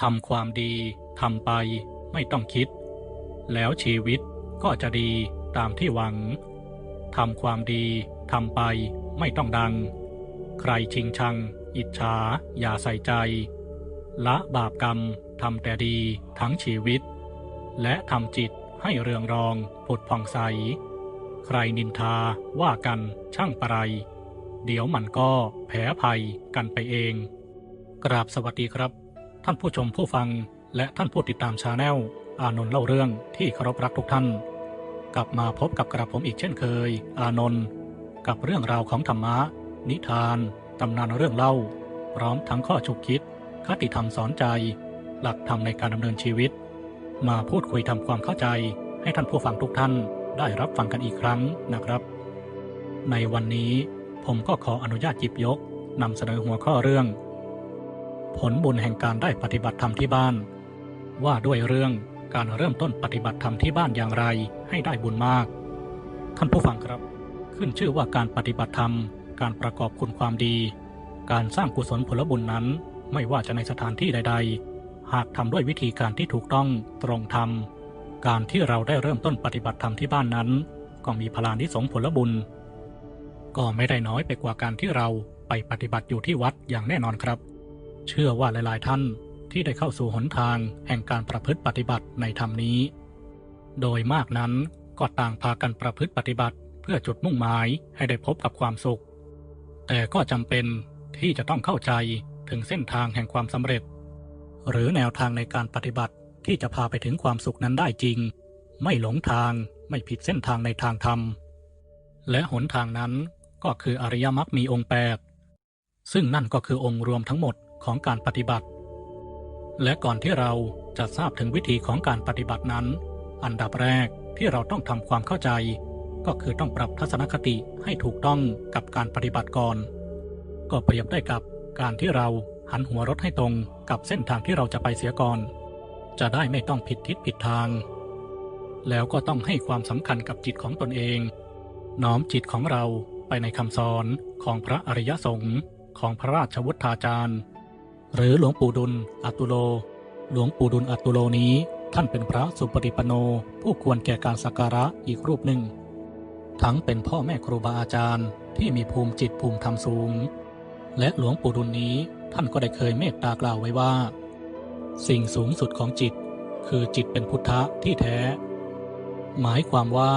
ทำความดีทำไปไม่ต้องคิด แล้วชีวิตก็จะดีตามที่หวังทำความดีทำไปไม่ต้องดัง ใครชิงชัง อิจฉาอย่าใส่ใจ ละบาปกรรมทำแต่ดีทั้งชีวิต และทำจิตให้เรืองรองผุดผ่องใส ใครนินทาว่ากันช่างประไร เดี๋ยวมันก็แพ้ภัยกันไปเอง กราบสวัสดีครับ ท่านผู้ชมผู้ฟัง และท่านผู้ติดตามชาแนลอานนท์เล่าเรื่องที่เคารพรักทุกท่าน กลับมาพบกับกระผมอีกเช่นเคย อานนท์กับเรื่องราวของธรรมะ นิทานตำนานเรื่องเล่า พร้อมทั้งข้อฉุกคิด คติธรรมสอนใจ หลักธรรมในการดำเนินชีวิต มาพูดคุยทำความเข้าใจ ให้ท่านผู้ฟังทุกท่านได้รับฟังกันอีกครั้งนะครับ ในวันนี้ผมก็ขออนุญาตหยิบยกนำเสนอหัวข้อเรื่อง ผลบุญแห่งการได้ปฏิบัติธรรมที่บ้าน ว่าด้วยเรื่องการเริ่มต้นปฏิบัติธรรมที่บ้านอย่างไรให้ได้บุญมาก ท่านผู้ฟังครับ ขึ้นชื่อว่าการปฏิบัติธรรม การประกอบคุณความดี การสร้างกุศลผลบุญนั้น ไม่ว่าจะในสถานที่ใด ๆ หากทำด้วยวิธีการที่ถูกต้องตรงธรรม การที่เราได้เริ่มต้นปฏิบัติธรรมที่บ้านนั้น ก็มีพลานิสงผลบุญ ก็ไม่ได้น้อยไปกว่าการที่เราไปปฏิบัติอยู่ที่วัดอย่างแน่นอนครับ เชื่อว่าหลาย ๆ ท่านที่ได้เข้าสู่หนทางแห่งการประพฤติปฏิบัติในธรรมนี้ โดยมากนั้นก็ต่างพากันประพฤติปฏิบัติเพื่อจุดมุ่งหมายให้ได้พบกับความสุข แต่ก็จำเป็นที่จะต้องเข้าใจถึงเส้นทางแห่งความสำเร็จ หรือแนวทางในการปฏิบัติที่จะพาไปถึงความสุขนั้นได้จริง ไม่หลงทางไม่ผิดเส้นทางในทางธรรม และหนทางนั้นก็คืออริยมรรคมีองค์แปดซึ่งนั่นก็คือองค์รวมทั้งหมด ของการปฏิบัติ และก่อนที่เราจะทราบถึงวิธีของการปฏิบัตินั้น อันดับแรกที่เราต้องทำความเข้าใจ ก็คือต้องปรับทัศนคติให้ถูกต้องกับการปฏิบัติก่อน ก็เปรียบได้กับการที่เราหันหัวรถให้ตรงกับเส้นทางที่เราจะไปเสียก่อน จะได้ไม่ต้องผิดทิศผิดทาง แล้วก็ต้องให้ความสำคัญกับจิตของตนเอง น้อมจิตของเราไปในคำสอนของพระอริยสงฆ์ของพระราชวุฒาจารย์ หรือหลวงปู่ดุลอัตุโล หลวงปู่ดุลอัตุโลนี้ ท่านเป็นพระสุปฏิปโนผู้ควรแก่การสักการะอีกรูปหนึ่ง ทั้งเป็นพ่อแม่ครูบาอาจารย์ที่มีภูมิจิตภูมิธรรมสูง และหลวงปู่ดุลนี้ท่านก็ได้เคยเมตตากล่าวไว้ว่า สิ่งสูงสุดของจิต คือจิตเป็นพุทธะที่แท้ หมายความว่า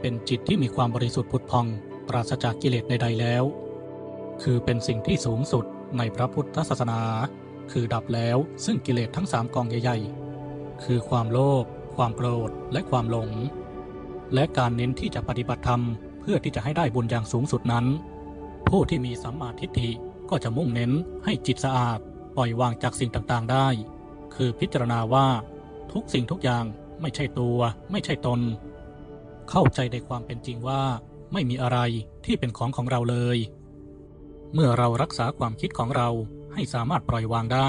เป็นจิตที่มีความบริสุทธิ์ผุดพองปราศจากกิเลสใดๆแล้ว คือเป็นสิ่งที่สูงสุดในพระพุทธศาสนา คือดับแล้วซึ่งกิเลสทั้งสามกองใหญ่ๆ คือความโลภความโกรธและความหลง และการเน้นที่จะปฏิบัติธรรม เพื่อที่จะให้ได้บุญอย่างสูงสุดนั้น ผู้ที่มีสัมมาทิฏฐิก็จะมุ่งเน้นให้จิตสะอาดปล่อยวางจากสิ่งต่างๆได้ คือพิจารณาว่า ทุกสิ่งทุกอย่างไม่ใช่ตัว ไม่ใช่ตน เข้าใจในความเป็นจริงว่า ไม่มีอะไรที่เป็นของของเราเลย เมื่อเรารักษาความคิดของเรา ให้สามารถปล่อยวางได้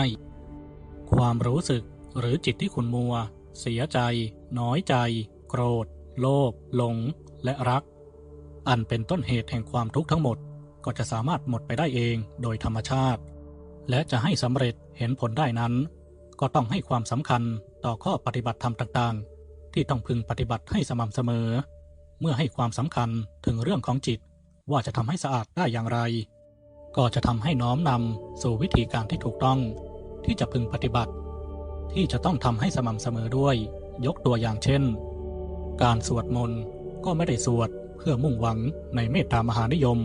ความรู้สึกหรือจิตที่ขุนมัว เสียใจ น้อยใจ โกรธ โลภหลง และรัก อันเป็นต้นเหตุแห่งความทุกข์ทั้งหมดก็จะสามารถหมดไปได้เองโดยธรรมชาติ และจะให้สำเร็จเห็นผลได้นั้น ก็ต้องให้ความสำคัญต่อข้อปฏิบัติธรรมต่างๆ ที่ต้องพึงปฏิบัติให้สม่ำเสมอ เมื่อให้ความสำคัญถึงเรื่องของจิตว่าจะทำให้สะอาดได้อย่างไร ก็จะทำให้น้อมนำสู่วิธีการที่ถูกต้องที่จะพึงปฏิบัติ ที่จะต้องทำให้สม่ำเสมอด้วย ยกตัวอย่างเช่น การสวดมนต์ก็ไม่ได้สวดเพื่อมุ่งหวังในเมตตามหานิยม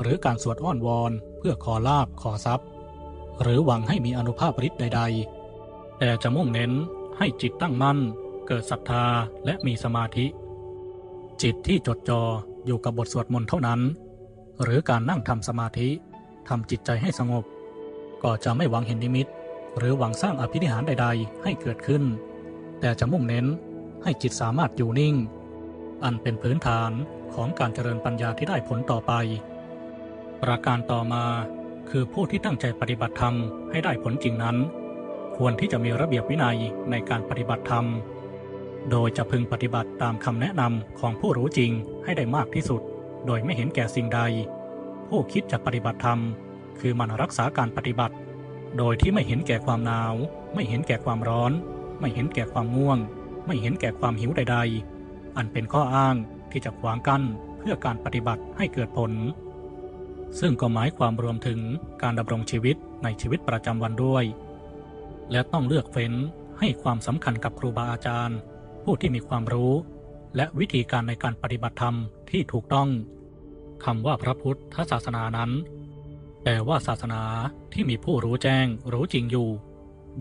หรือการสวดอ้อนวอนเพื่อขอลาบขอทรัพย์ หรือหวังให้มีอนุภาพฤทธิ์ใด ๆ แต่จะมุ่งเน้นให้จิตตั้งมั่น เกิดศรัทธาและมีสมาธิ จิตที่จดจ่ออยู่กับบทสวดมนต์เท่านั้น หรือการนั่งทำสมาธิ ทำจิตใจให้สงบ ก็จะไม่หวังเห็นนิมิต หรือหวังสร้างอภินิหารใด ๆ ให้เกิดขึ้น แต่จะมุ่งเน้นให้จิตสามารถอยู่นิ่ง อันเป็นพื้นฐานของการเจริญปัญญาที่ได้ผลต่อไป ประการต่อมาคือผู้ที่ตั้งใจปฏิบัติธรรมให้ได้ผลจริงนั้น ควรที่จะมีระเบียบวินัยในการปฏิบัติธรรม โดยจะพึงปฏิบัติตามคำแนะนำของผู้รู้จริงให้ได้มากที่สุด โดยไม่เห็นแก่สิ่งใด ผู้คิดจะปฏิบัติธรรม คือมันรักษาการปฏิบัติ โดยที่ไม่เห็นแก่ความหนาว ไม่เห็นแก่ความร้อน ไม่เห็นแก่ความง่วง ไม่เห็นแก่ความหิวใด ๆ อันเป็นข้ออ้างที่จะขวางกั้นเพื่อการปฏิบัติให้เกิดผล ซึ่งก็หมายความรวมถึงการดำรงชีวิตในชีวิตประจำวันด้วย และต้องเลือกเฟ้นให้ความสำคัญกับครูบาอาจารย์ ผู้ที่มีความรู้ และวิธีการในการปฏิบัติธรรมที่ถูกต้อง คำว่าพระพุทธศาสนานั้น แต่ว่าศาสนาที่มีผู้รู้แจ้งรู้จริงอยู่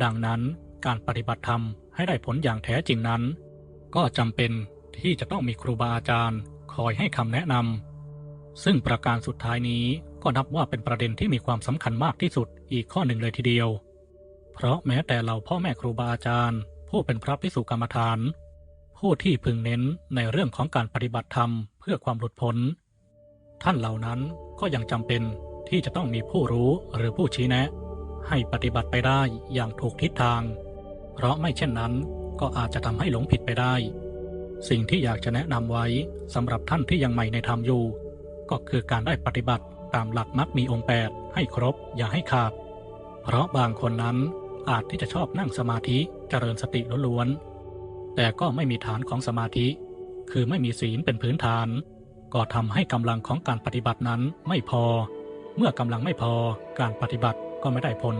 ดังนั้นการปฏิบัติธรรมให้ได้ผลอย่างแท้จริงนั้น ก็จำเป็นที่จะต้องมีครูบาอาจารย์ คอยให้คำแนะนำซึ่งประการสุดท้ายนี้ก็นับว่าเป็นประเด็นที่มีความสำคัญมากที่สุดอีกข้อหนึ่งเลยทีเดียว เพราะแม้แต่เราพ่อแม่ครูบาอาจารย์ ผู้เป็นพระภิกษุกรรมฐาน ผู้ที่พึงเน้นในเรื่องของการปฏิบัติธรรมเพื่อความหลุดพ้น ท่านเหล่านั้นก็ยังจำเป็นที่จะต้องมีผู้รู้หรือผู้ชี้แนะ ให้ปฏิบัติไปได้อย่างถูกทิศทาง เพราะไม่เช่นนั้นก็อาจจะทำให้หลงผิดไปได้ สิ่งที่อยากจะแนะนำไว้สำหรับท่านที่ยังใหม่ในธรรมอยู่ ก็คือการได้ปฏิบัติตามหลักมักมีองค์แปดให้ครบอย่าให้ขาด เพราะบางคนนั้นอาจที่จะชอบนั่งสมาธิเจริญสติล้วนๆแต่ก็ไม่มีฐานของสมาธิ คือไม่มีศีลเป็นพื้นฐาน ก็ทำให้กำลังของการปฏิบัตินั้นไม่พอ เมื่อกำลังไม่พอการปฏิบัติก็ไม่ได้ผล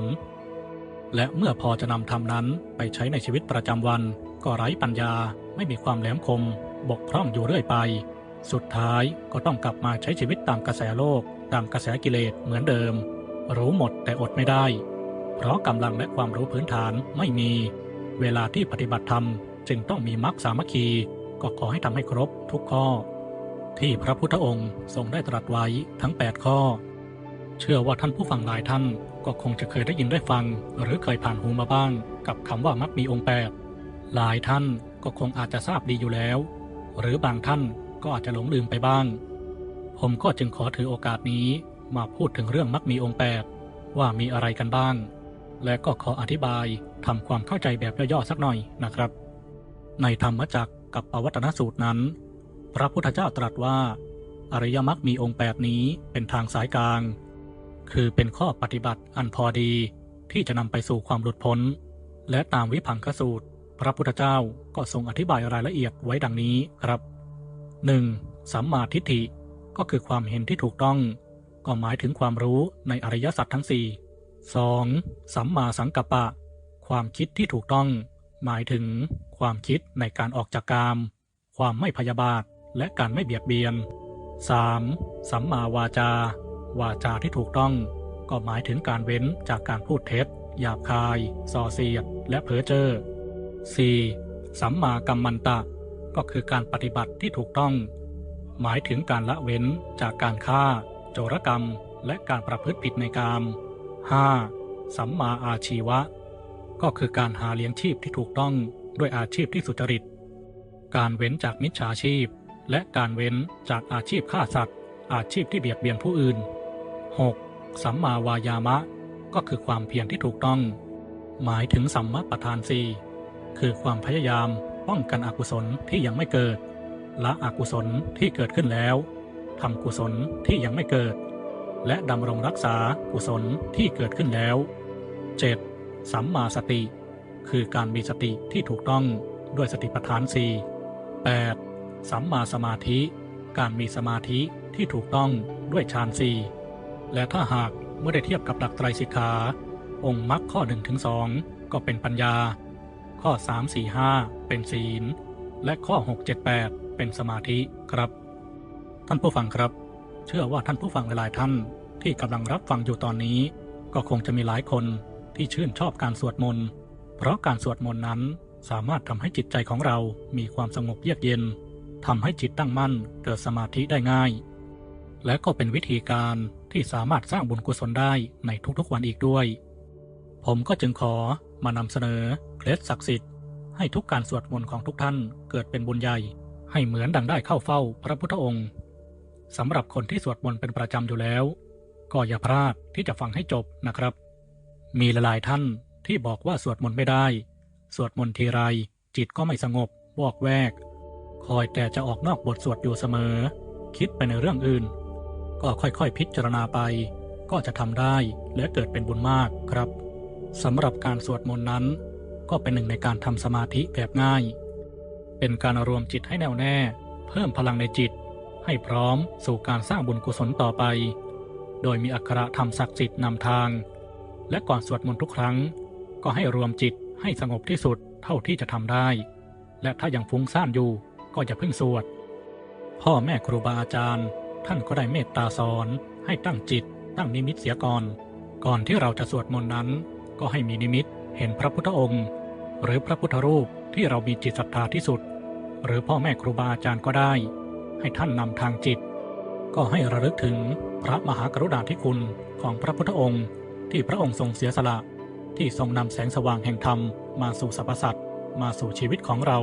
และเมื่อพอจะนำธรรมนั้นไปใช้ในชีวิตประจำวัน ก็ไร้ปัญญาไม่มีความแหลมคม บกพร่องอยู่เรื่อยไป สุดท้ายก็ต้องกลับมาใช้ชีวิตตามกระแสโลก ตามกระแสกิเลสเหมือนเดิม รู้หมดแต่อดไม่ได้ เพราะกำลังและความรู้พื้นฐานไม่มี เวลาที่ปฏิบัติธรรมจึงต้องมีมรรคสามัคคี ก็ขอให้ทำให้ครบทุกข้อ ที่พระพุทธองค์ทรงได้ตรัสไว้ทั้ง 8 ข้อ เชื่อว่าท่านผู้ฟังหลายท่านก็คงจะเคยได้ยินได้ฟัง หรือเคยผ่านหูมาบ้าง กับคำว่ามักมีองค์แปดหลายท่านก็คงอาจจะทราบดีอยู่แล้ว หรือบางท่านก็อาจจะหลงลืมไปบ้าง ผมก็จึงขอถือโอกาสนี้มาพูดถึงเรื่องมักมีองค์แปดว่ามีอะไรกันบ้าง และก็ขออธิบายทำความเข้าใจแบบย่อๆสักหน่อยนะครับ ในธรรมจักรกับปวัตนสูตรนั้น พระพุทธเจ้าตรัสว่า อริยมรรคมีองค์แปดนี้เป็นทางสายกลาง คือเป็นข้อปฏิบัติอันพอดีที่จะนำไปสู่ความหลุดพ้น และตามวิพังคสูตร พระพุทธเจ้าก็ทรงอธิบายรายละเอียดไว้ดังนี้ครับ 1. สัมมาทิฏฐิก็คือความเห็นที่ถูกต้อง ก็หมายถึงความรู้ในอริยสัจทั้ง 4 2. สัมมาสังกัปปะ ความคิดที่ถูกต้อง หมายถึงความคิดในการออกจากกาม ความไม่พยาบาท และการไม่เบียดเบียน 3. สัมมาวาจา วาจาที่ถูกต้อง ก็หมายถึงการเว้นจากการพูดเท็จ หยาบคาย ส่อเสียด และเพ้อเจ้อ 4. สัมมากัมมันตะ ก็คือการปฏิบัติที่ถูกต้อง หมายถึงการละเว้นจากการฆ่า โจรกรรม และการประพฤติผิดในกาม 5. สัมมาอาชีวะ ก็คือการหาเลี้ยงชีพที่ถูกต้องด้วยอาชีพที่สุจริต การเว้นจากมิจฉาชีพ และการเว้นจากอาชีพฆ่าสัตว์ อาชีพที่เบียดเบียนผู้อื่น 6. สัมมาวายามะ ก็คือความเพียรที่ถูกต้อง หมายถึงสัมมาประธานสี่คือความพยายามป้องกันอกุศลที่ยังไม่เกิด ละอกุศลที่เกิดขึ้นแล้วทำกุศลที่ยังไม่เกิด และดำรงรักษากุศลที่เกิดขึ้นแล้ว 7. สัมมาสติ คือการมีสติที่ถูกต้องด้วยสติปัฏฐานสี่ 8. สัมมาสมาธิ การมีสมาธิที่ถูกต้องด้วยฌานสี่และถ้าหากเมื่อได้เทียบกับหลักไตรสิกขา องค์มรรคข้อ1ถึง2ก็เป็นปัญญา ข้อ 3 4 5 เป็นศีล และข้อ 6 7 8 เป็นสมาธิครับ ท่านผู้ฟังครับ เชื่อว่าท่านผู้ฟังหลายๆท่านที่กำลังรับฟังอยู่ตอนนี้ ก็คงจะมีหลายคนที่ชื่นชอบการสวดมนต์เพราะการสวดมนต์นั้นสามารถทำให้จิตใจของเรามีความสงบเยือกเย็น ทำให้จิตตั้งมั่นเกิดสมาธิได้ง่าย และก็เป็นวิธีการที่สามารถสร้างบุญกุศลได้ในทุกๆวันอีกด้วย ผมก็จึงขอมานำเสนอเคล็ดศักดิ์สิทธิ์ให้ทุกการสวดมนต์ของทุกท่านเกิดเป็นบุญใหญ่ ให้เหมือนดังได้เข้าเฝ้าพระพุทธองค์สำหรับคนที่สวดมนต์เป็นประจำอยู่แล้ว ก็อย่าพลาดที่จะฟังให้จบนะครับ มีหลายท่านที่บอกว่าสวดมนต์ไม่ได้ สวดมนต์ทีไร จิตก็ไม่สงบวอกแวก อยแต่จะออกนอกบทสวดอยู่เสมอ คิดไปในเรื่องอื่น ก็ค่อยๆพิจารณาไป ก็จะทำได้และเกิดเป็นบุญมากครับสำหรับการสวดมนต์นั้น ก็เป็นหนึ่งในการทำสมาธิแบบง่าย เป็นการรวมจิตให้แน่วแน่ เพิ่มพลังในจิต ให้พร้อมสู่การสร้างบุญกุศลต่อไป โดยมีอักขระธรรมศักดิ์สิทธิ์นำทาง และก่อนสวดมนต์ทุกครั้ง ก็ให้รวมจิตให้สงบที่สุดเท่าที่จะทำได้ และถ้ายังฟุ้งซ่านอยู่ ก็อย่าเพิ่งสวด พ่อแม่ครูบาอาจารย์ ท่านก็ได้เมตตาสอนให้ตั้งจิต ตั้งนิมิตเสียก่อน ก่อนที่เราจะสวดมนต์นั้น ก็ให้มีนิมิตเห็นพระพุทธองค์ หรือพระพุทธรูปที่เรามีจิตศรัทธาที่สุด หรือพ่อแม่ครูบาอาจารย์ก็ได้ ให้ท่านนำทางจิต ก็ให้ระลึกถึงพระมหากรุณาธิคุณของพระพุทธองค์ ที่พระองค์ทรงเสียสละ ที่ทรงนำแสงสว่างแห่งธรรมมาสู่สรรพสัตว์มาสู่ชีวิตของเรา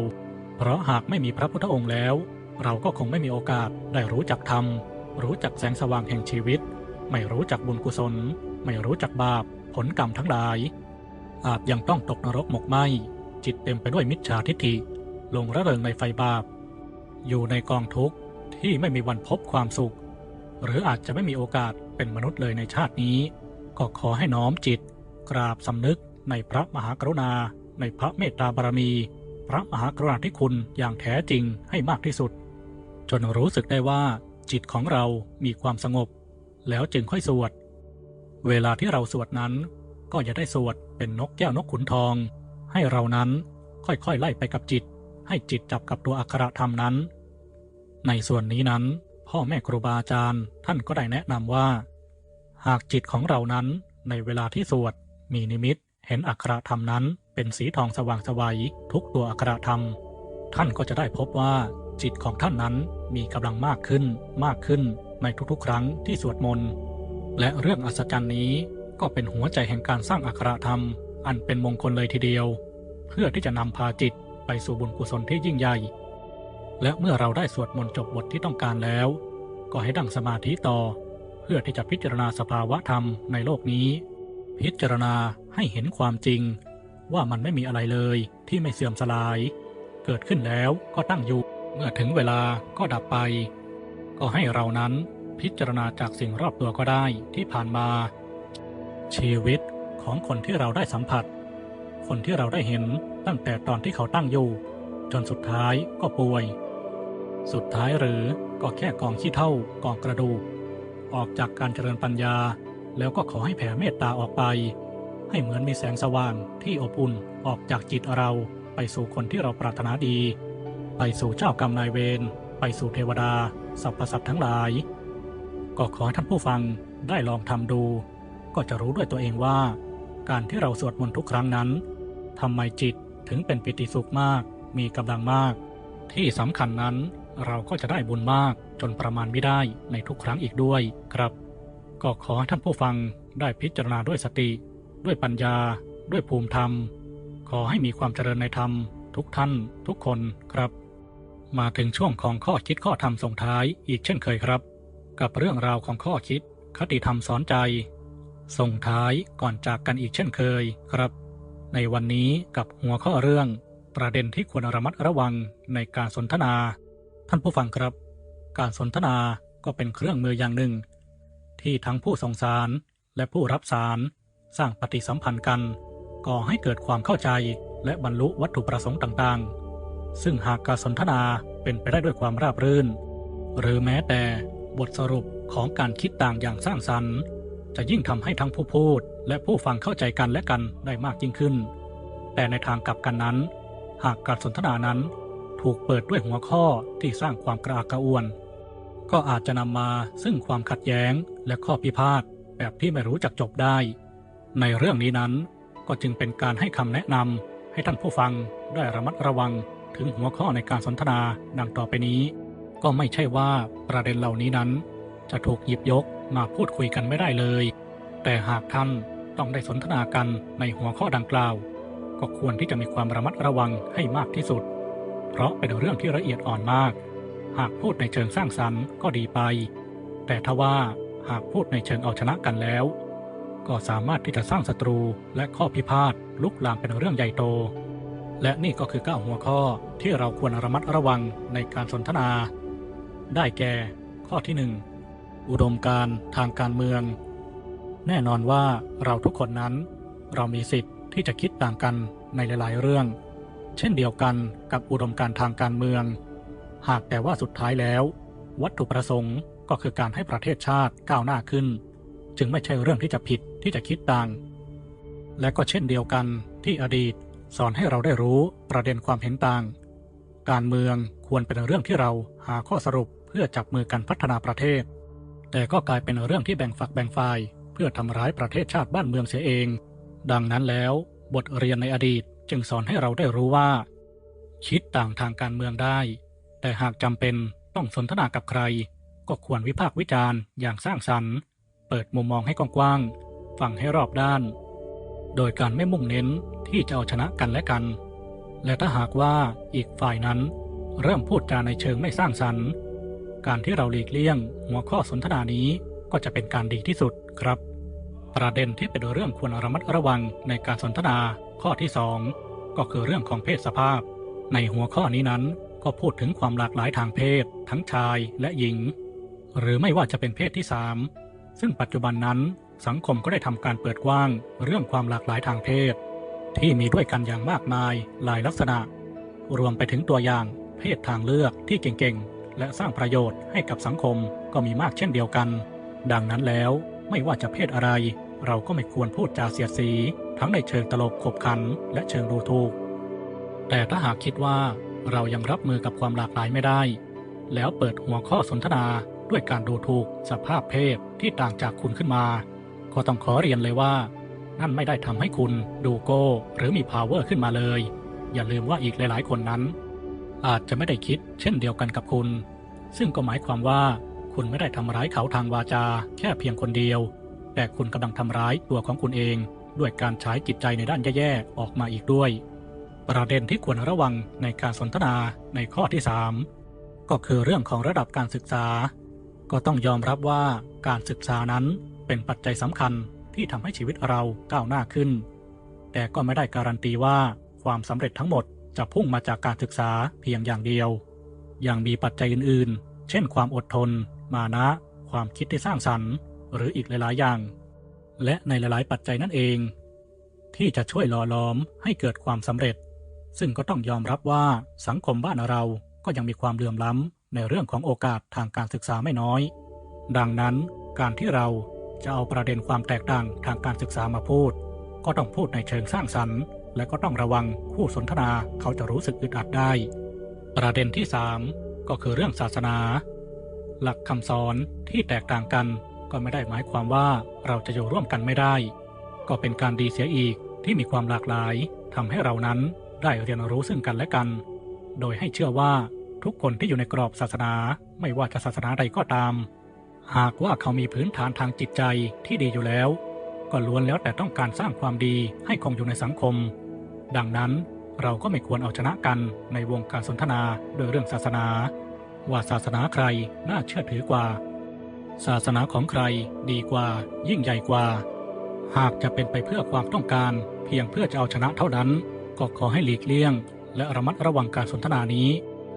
เพราะหากไม่มีพระพุทธองค์แล้ว เราก็คงไม่มีโอกาสได้รู้จักธรรม รู้จักแสงสว่างแห่งชีวิต ไม่รู้จักบุญกุศล ไม่รู้จักบาปผลกรรมทั้งหลาย อาจยังต้องตกนรกหมกไหมจิตเต็มไปด้วยมิจฉาทิฏฐิหลงระเริงในไฟบาป อยู่ในกองทุกข์ที่ไม่มีวันพบความสุข หรืออาจจะไม่มีโอกาสเป็นมนุษย์เลยในชาตินี้ ก็ขอให้น้อมจิต กราบสำนึกในพระมหากรุณา ในพระเมตตาบารมี พระมหากรุณาธิคุณอย่างแท้จริงให้มากที่สุด จนรู้สึกได้ว่า จิตของเรามีความสงบ แล้วจึงค่อยสวด เวลาที่เราสวดนั้น ก็อย่าได้สวดเป็นนกแก้วนกขุนทอง ให้เรานั้นค่อยๆไล่ไปกับจิต ให้จิตจับกับตัวอักขระธรรมนั้น ในส่วนนี้นั้น พ่อแม่ครูบาอาจารย์ท่านก็ได้แนะนำว่า หากจิตของเรานั้นในเวลาที่สวดมีนิมิตเห็นอักขระธรรมนั้น เป็นสีทองสว่างสวัยทุกตัวอักขระธรรม ท่านก็จะได้พบว่าจิตของท่านนั้นมีกำลังมากขึ้นมากขึ้นในทุกๆ ครั้งที่สวดมนต์และเรื่องอัศจรรย์นี้ก็เป็นหัวใจแห่งการสร้างอักขระธรรม อันเป็นมงคลเลยทีเดียว เพื่อที่จะนำพาจิตไปสู่บุญกุศลที่ยิ่งใหญ่ และเมื่อเราได้สวดมนต์จบบทที่ต้องการแล้ว ก็ให้ดังสมาธิต่อ เพื่อที่จะพิจารณาสภาวะธรรมในโลกนี้ พิจารณาให้เห็นความจริง ว่ามันไม่มีอะไรเลยที่ไม่เสื่อมสลาย เกิดขึ้นแล้วก็ตั้งอยู่ เมื่อถึงเวลาก็ดับไป ก็ให้เรานั้นพิจารณาจากสิ่งรอบตัวก็ได้ที่ผ่านมา ชีวิตของคนที่เราได้สัมผัส คนที่เราได้เห็นตั้งแต่ตอนที่เขาตั้งอยู่ จนสุดท้ายก็ป่วย สุดท้ายหรือก็แค่กองขี้เท่ากองกระดูก ออกจากการเจริญปัญญา แล้วก็ขอให้แผ่เมตตาออกไป ให้เหมือนมีแสงสว่างที่อบอุ่นออกจากจิตเราไปสู่คนที่เราปรารถนาดี ไปสู่เจ้ากรรมนายเวรไปสู่เทวดาสรรพสัตว์ทั้งหลาย ก็ขอท่านผู้ฟังได้ลองทำดู ก็จะรู้ด้วยตัวเองว่า การที่เราสวดมนต์ทุกครั้งนั้นทำไมจิตถึงเป็นปิติสุขมาก มีกำลังมาก ที่สำคัญนั้นเราก็จะได้บุญมากจนประมาณไม่ได้ในทุกครั้งอีกด้วยครับ ก็ขอท่านผู้ฟังได้พิจารณาด้วยสติ ด้วยปัญญา ด้วยภูมิธรรม ขอให้มีความเจริญในธรรม ทุกท่าน ทุกคนครับ มาถึงช่วงของข้อคิดข้อธรรมส่งท้ายอีกเช่นเคยครับ กับเรื่องราวของข้อคิด คติธรรมสอนใจ ส่งท้ายก่อนจากกันอีกเช่นเคยครับ ในวันนี้กับหัวข้อเรื่อง ประเด็นที่ควรระมัดระวังในการสนทนา ท่านผู้ฟังครับ การสนทนาก็เป็นเครื่องมืออย่างหนึ่ง ที่ทั้งผู้ส่งสารและผู้รับสาร สร้างปฏิสัมพันธ์กัน ก่อให้เกิดความเข้าใจและบรรลุวัตถุประสงค์ต่างๆ ซึ่งหากการสนทนาเป็นไปได้ด้วยความราบรื่น หรือแม้แต่บทสรุปของการคิดต่างอย่างสร้างสรรค์ จะยิ่งทำให้ทั้งผู้พูดและผู้ฟังเข้าใจกันและกันได้มากยิ่งขึ้น แต่ในทางกลับกันนั้น หากการสนทนานั้นถูกเปิดด้วยหัวข้อที่สร้างความกระอักกระอ่วน ก็อาจจะนำมาซึ่งความขัดแย้งและข้อพิพาทแบบที่ไม่รู้จักจบได้ ในเรื่องนี้นั้นก็จึงเป็นการให้คำแนะนำให้ท่านผู้ฟังได้ระมัดระวังถึงหัวข้อในการสนทนาดังต่อไปนี้ ก็ไม่ใช่ว่าประเด็นเหล่านี้นั้น จะถูกหยิบยกมาพูดคุยกันไม่ได้เลย แต่หากท่านต้องได้สนทนากันในหัวข้อดังกล่าว ก็ควรที่จะมีความระมัดระวังให้มากที่สุด เพราะเป็นเรื่องที่ละเอียดอ่อนมาก หากพูดในเชิงสร้างสรรค์ก็ดีไป แต่ถ้าว่าหากพูดในเชิงเอาชนะกันแล้ว ก็สามารถที่จะสร้างศัตรูและข้อพิพาทลุกลามเป็นเรื่องใหญ่โต และนี่ก็คือเก้าหัวข้อที่เราควรระมัดระวังในการสนทนา ได้แก่ ข้อที่หนึ่งอุดมการทางการเมือง แน่นอนว่าเราทุกคนนั้น เรามีสิทธิ์ที่จะคิดต่างกันในหลาย ๆ เรื่อง เช่นเดียวกันกับอุดมการทางการเมือง หากแต่ว่าสุดท้ายแล้ว วัตถุประสงค์ก็คือการให้ประเทศชาติก้าวหน้าขึ้น จึงไม่ใช่เรื่องที่จะผิด ที่จะคิดต่าง และก็เช่นเดียวกันที่อดีตสอนให้เราได้รู้ประเด็นความเห็นต่าง การเมืองควรเป็นเรื่องที่เราหาข้อสรุปเพื่อจับมือกันพัฒนาประเทศ แต่ก็กลายเป็นเรื่องที่แบ่งฝักแบ่งฝ่าย เพื่อทำร้ายประเทศชาติบ้านเมืองเสียเอง ดังนั้นแล้วบทเรียนในอดีตจึงสอนให้เราได้รู้ว่า คิดต่างทางการเมืองได้ แต่หากจำเป็นต้องสนทนากับใคร ก็ควรวิพากษ์วิจารณ์อย่างสร้างสรรค์ เปิดมุมมองให้กว้างๆ ฟังให้รอบด้าน โดยการไม่มุ่งเน้นที่จะเอาชนะกันและกัน และถ้าหากว่าอีกฝ่ายนั้นเริ่มพูดจาในเชิงไม่สร้างสรรค์ การที่เราหลีกเลี่ยงหัวข้อสนทนานี้ก็จะเป็นการดีที่สุดครับ ประเด็นที่เป็นเรื่องควรระมัดระวังในการสนทนาข้อที่สองก็คือเรื่องของเพศสภาพ ในหัวข้อนี้นั้นก็พูดถึงความหลากหลายทางเพศ ทั้งชายและหญิง หรือไม่ว่าจะเป็นเพศที่สาม ซึ่งปัจจุบันนั้นสังคมก็ได้ทำการเปิดกว้าง เรื่องความหลากหลายทางเพศ ที่มีด้วยกันอย่างมากมายหลายลักษณะ รวมไปถึงตัวอย่าง เพศทางเลือกที่เก่งๆ และสร้างประโยชน์ให้กับสังคมก็มีมากเช่นเดียวกัน ดังนั้นแล้วไม่ว่าจะเพศอะไร เราก็ไม่ควรพูดจาเสียดสี ทั้งในเชิงตลกขบขัน และเชิงดูถูก แต่ถ้าหากคิดว่าเรายังรับมือกับความหลากหลายไม่ได้ แล้วเปิดหัวข้อสนทนา ด้วยการดูถูกสภาพเพศที่ต่างจากคุณขึ้นมา ก็ต้องขอเรียนเลยว่า นั่นไม่ได้ทำให้คุณดูโก้หรือมี power ขึ้นมาเลย อย่าลืมว่าอีกหลาย ๆ คนนั้น อาจจะไม่ได้คิดเช่นเดียวกันกับคุณ ซึ่งก็หมายความว่าคุณไม่ได้ทำร้ายเขาทางวาจา แค่เพียงคนเดียว แต่คุณกำลังทำร้ายตัวของคุณเอง ด้วยการใช้จิตใจในด้านแย่ๆออกมาอีกด้วย ประเด็นที่ควรระวังในการสนทนาในข้อที่ 3 ก็คือเรื่องของระดับการศึกษา ก็ต้องยอมรับว่าการศึกษานั้นเป็นปัจจัยสำคัญที่ทำให้ชีวิตเราก้าวหน้าขึ้น แต่ก็ไม่ได้การันตีว่าความสำเร็จทั้งหมดจะพุ่งมาจากการศึกษาเพียงอย่างเดียว ยังมีปัจจัยอื่นๆ เช่น ความอดทน มานะ ความคิดที่สร้างสรรค์ หรืออีกหลายๆ อย่าง และในหลายๆ ปัจจัยนั่นเอง ที่จะช่วยหล่อหลอมให้เกิดความสำเร็จ ซึ่งก็ต้องยอมรับว่าสังคมบ้านเราก็ยังมีความเหลื่อมล้ำ ในเรื่องของโอกาสทางการศึกษาไม่น้อย ดังนั้นการที่เราจะเอาประเด็นความแตกต่างทางการศึกษามาพูด ก็ต้องพูดในเชิงสร้างสรรค์ และก็ต้องระวังคู่สนทนาเขาจะรู้สึกอึดอัดได้ ประเด็นที่ 3 ก็คือเรื่องศาสนา หลักคำสอนที่แตกต่างกันก็ไม่ได้หมายความว่าเราจะอยู่ร่วมกันไม่ได้ ก็เป็นการดีเสียอีกที่มีความหลากหลายทำให้เรานั้นได้เรียนรู้ซึ่งกันและกัน โดยให้เชื่อว่า ทุกคนที่อยู่ในกรอบศาสนาไม่ว่าจะศาสนาใดก็ตาม หากว่าเขามีพื้นฐานทางจิตใจที่ดีอยู่แล้ว ก็ล้วนแล้วแต่ต้องการสร้างความดีให้คงอยู่ในสังคม ดังนั้นเราก็ไม่ควรเอาชนะกันในวงการสนทนาโดยเรื่องศาสนา ว่าศาสนาใครน่าเชื่อถือกว่า ศาสนาของใครดีกว่า ยิ่งใหญ่กว่า หากจะเป็นไปเพื่อความต้องการเพียงเพื่อจะเอาชนะเท่านั้น ก็ขอให้หลีกเลี่ยง และระมัดระวังการสนทนานี้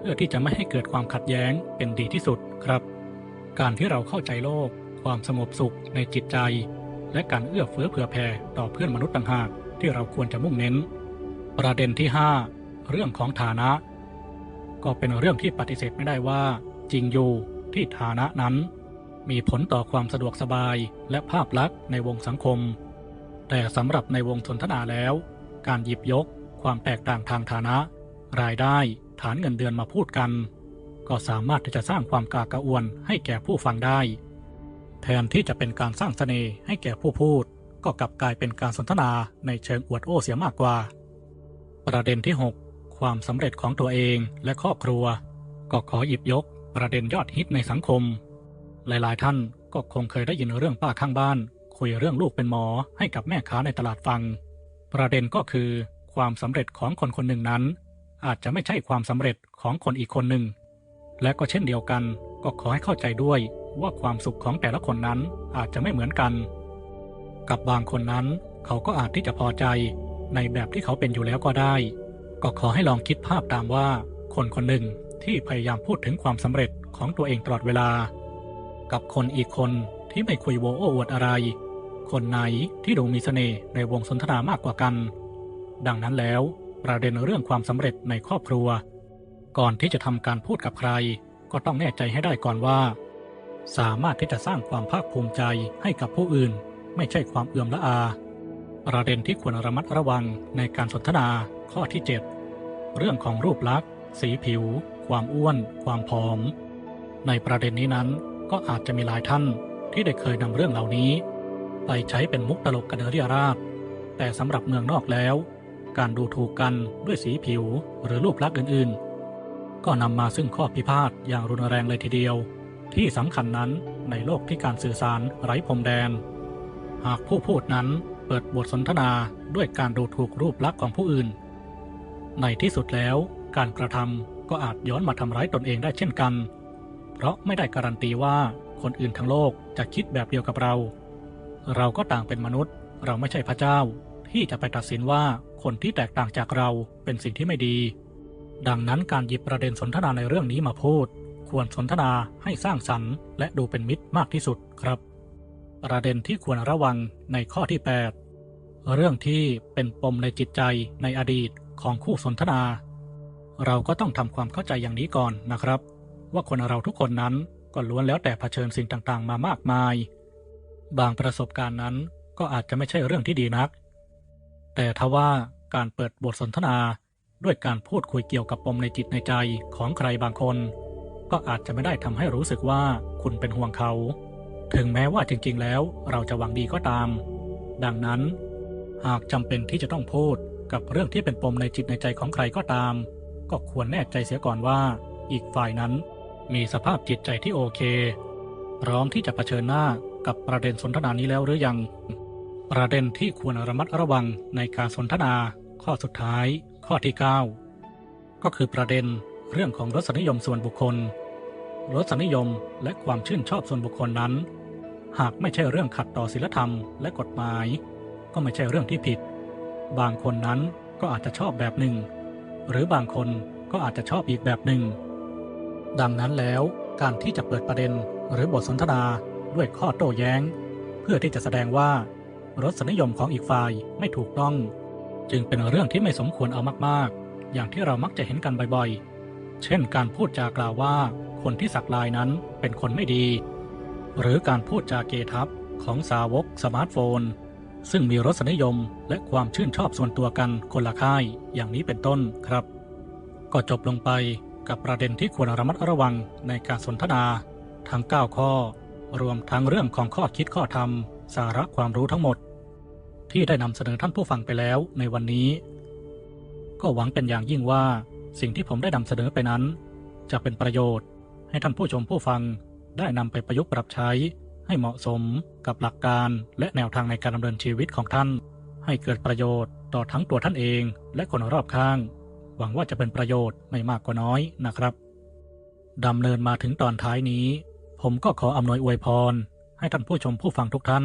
เพื่อที่จะไม่ให้เกิดความขัดแย้งเป็นดีที่สุดครับ การที่เราเข้าใจโลก ความสงบสุขในจิตใจ และการเอื้อเฟื้อเผื่อแผ่ต่อเพื่อนมนุษย์ต่างหากที่เราควรจะมุ่งเน้น ประเด็นที่ 5 เรื่องของฐานะ ก็เป็นเรื่องที่ปฏิเสธไม่ได้ว่า จริงอยู่ที่ฐานะนั้น มีผลต่อความสะดวกสบายและภาพลักษณ์ในวงสังคม แต่สำหรับในวงสนทนาแล้ว การหยิบยก ความแตกต่างทางฐานะ รายได้ ฐานเงินเดือนมาพูดกัน ก็สามารถที่จะสร้างความกากระอวนให้แก่ผู้ฟังได้ แทนที่จะเป็นการสร้างเสน่ห์ให้แก่ผู้พูด ก็กลับกลายเป็นการสนทนาในเชิงอวดโอ้เสียมากกว่า ประเด็นที่ 6 ความสำเร็จของตัวเองและครอบครัว ก็ขอหยิบยกประเด็นยอดฮิตในสังคม หลายๆ ท่านก็คงเคยได้ยินเรื่องป้าข้างบ้าน คุยเรื่องลูกเป็นหมอให้กับแม่ค้าในตลาดฟัง ประเด็นก็คือความสำเร็จของคนคนหนึ่งนั้น อาจจะไม่ใช่ความสำเร็จของคนอีกคนหนึ่ง และก็เช่นเดียวกัน ก็ขอให้เข้าใจด้วยว่าความสุขของแต่ละคนนั้นอาจจะไม่เหมือนกัน กับบางคนนั้นเขาก็อาจที่จะพอใจ ในแบบที่เขาเป็นอยู่แล้วก็ได้ ก็ขอให้ลองคิดภาพตามว่า คนคนหนึ่งที่พยายามพูดถึงความสำเร็จของตัวเองตลอดเวลา กับคนอีกคนที่ไม่คุยโวโอ้อวดอะไร คนไหนที่ดูมีเสน่ห์ในวงสนทนามากกว่ากัน ดังนั้นแล้ว ประเด็นเรื่องความสำเร็จในครอบครัว ก่อนที่จะทำการพูดกับใคร ก็ต้องแน่ใจให้ได้ก่อนว่า สามารถที่จะสร้างความภาคภูมิใจให้กับผู้อื่น ไม่ใช่ความเอื่อมละอา ประเด็นที่ควรระมัดระวังในการสนทนาข้อที่ 7 เรื่องของรูปลักษณ์ สีผิว ความอ้วน ความผอม ในประเด็นนี้นั้นก็อาจจะมีหลายท่านที่ได้เคยนำเรื่องเหล่านี้ ไปใช้เป็นมุกตลกกันเรียราบแต่สำหรับเมืองนอกแล้ว การดูถูกกันด้วยสีผิวหรือรูปลักษณ์อื่นๆ ก็นำมาซึ่งข้อพิพาทอย่างรุนแรงเลยทีเดียว ที่สำคัญนั้นในโลกที่การสื่อสารไร้พรมแดน หากผู้พูดนั้นเปิดบทสนทนาด้วยการดูถูกรูปลักษณ์ของผู้อื่น ในที่สุดแล้วการกระทำก็อาจย้อนมาทำร้ายตนเองได้เช่นกัน เพราะไม่ได้การันตีว่าคนอื่นทั้งโลกจะคิดแบบเดียวกับเรา เราก็ต่างเป็นมนุษย์ เราไม่ใช่พระเจ้าที่จะไปตัดสินว่า คนที่แตกต่างจากเราเป็นสิ่งที่ไม่ดี ดังนั้นการหยิบประเด็นสนทนาในเรื่องนี้มาพูด ควรสนทนาให้สร้างสรรค์ และดูเป็นมิตรมากที่สุดครับ ประเด็นที่ควรระวังในข้อที่ 8 เรื่องที่เป็นปมในจิตใจในอดีตของคู่สนทนา เราก็ต้องทำความเข้าใจอย่างนี้ก่อนนะครับ ว่าคนเราทุกคนนั้นก็ล้วนแล้วแต่เผชิญสิ่งต่างๆ มามากมาย บางประสบการณ์นั้นก็อาจจะไม่ใช่เรื่องที่ดีนัก แต่ทว่าการเปิดบทสนทนาด้วยการพูดคุยเกี่ยวกับปมในจิตในใจของใครบางคน ก็อาจจะไม่ได้ทำให้รู้สึกว่าคุณเป็นห่วงเขา ถึงแม้ว่าจริงๆ แล้วเราจะหวังดีก็ตาม ดังนั้น หากจำเป็นที่จะต้องพูดกับเรื่องที่เป็นปมในจิตในใจของใครก็ตาม ก็ควรแน่ใจเสียก่อนว่า อีกฝ่ายนั้นมีสภาพจิตใจที่โอเค พร้อมที่จะเผชิญหน้ากับประเด็นสนทนานี้แล้วหรือยัง ประเด็นที่ควรระมัดระวังในการสนทนาข้อสุดท้าย ข้อที่ 9 ก็คือประเด็นเรื่องของรสนิยมส่วนบุคคล รสนิยมและความชื่นชอบส่วนบุคคลนั้น หากไม่ใช่เรื่องขัดต่อศีลธรรมและกฎหมาย ก็ไม่ใช่เรื่องที่ผิด บางคนนั้นก็อาจจะชอบแบบหนึ่ง หรือบางคนก็อาจจะชอบอีกแบบหนึ่ง ดังนั้นแล้วการที่จะเปิดประเด็นหรือบทสนทนาด้วยข้อโต้แย้ง เพื่อที่จะแสดงว่า รสนิยมของอีกฝ่ายไม่ถูกต้อง จึงเป็นเรื่องที่ไม่สมควรเอามากๆ อย่างที่เรามักจะเห็นกันบ่อยๆ เช่น การพูดจากล่าวว่า คนที่สักลายนั้นเป็นคนไม่ดี หรือการพูดจาเกทับของสาวกสมาร์ทโฟน ซึ่งมีรสนิยมและความชื่นชอบส่วนตัวกันคนละค่ายอย่างนี้เป็นต้นครับ ก็จบลงไปกับประเด็นที่ควรระมัดระวังในการสนทนา ทั้ง 9 ข้อ รวมทั้งเรื่องของข้อคิดข้อธรรม สาระความรู้ทั้งหมด ที่ได้นำเสนอท่านผู้ฟังไปแล้วในวันนี้ ก็หวังเป็นอย่างยิ่งว่าสิ่งที่ผมได้นำเสนอไปนั้น จะเป็นประโยชน์ ให้ท่านผู้ชมผู้ฟังได้นำไปประยุกต์ปรับใช้ ให้เหมาะสมกับหลักการและแนวทางในการดำเนินชีวิตของท่าน ให้เกิดประโยชน์ต่อทั้งตัวท่านเองและคนรอบข้าง หวังว่าจะเป็นประโยชน์ไม่มากก็น้อยนะครับดำเนินมาถึงตอนท้ายนี้ ผมก็ขออำนวยอวยพร ให้ท่านผู้ชมผู้ฟังทุกท่าน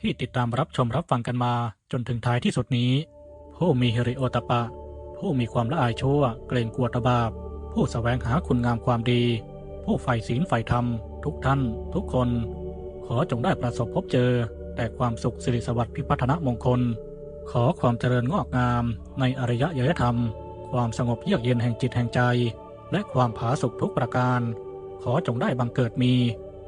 ที่ติดตามรับชมรับฟังกันมาจนถึงท้ายที่สุดนี้ ผู้มีฮิริโอตปะ ผู้มีความละอายชั่ว เกรงกลัวตบาปผู้สแสวงหาคุณงามความดี ผู้ใฝ่ศีลใฝ่ธรรม ทุกท่าน ทุกคน ขอจงได้ประสบพบเจอ แต่ความสุขสิริสวัสดิ์พิพัฒนมงคล ขอความเจริญงอกงาม ในอริยยยธรรม ความสงบเยือกเย็นแห่งจิตแห่งใจ และความผาสุกทุกประการ ขอจงได้บังเกิดมี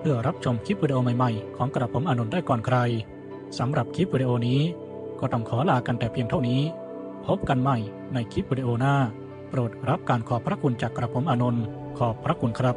เพื่อรับชมคลิปวิดีโอใหม่ๆ ของกระผมอานนท์ได้ก่อนใครสำหรับคลิปวิดีโอนี้ ก็ต้องขอลากันแต่เพียงเท่านี้ พบกันใหม่ในคลิปวิดีโอหน้า โปรดรับการขอบพระคุณจากกระผมอานนท์ขอบพระคุณครับ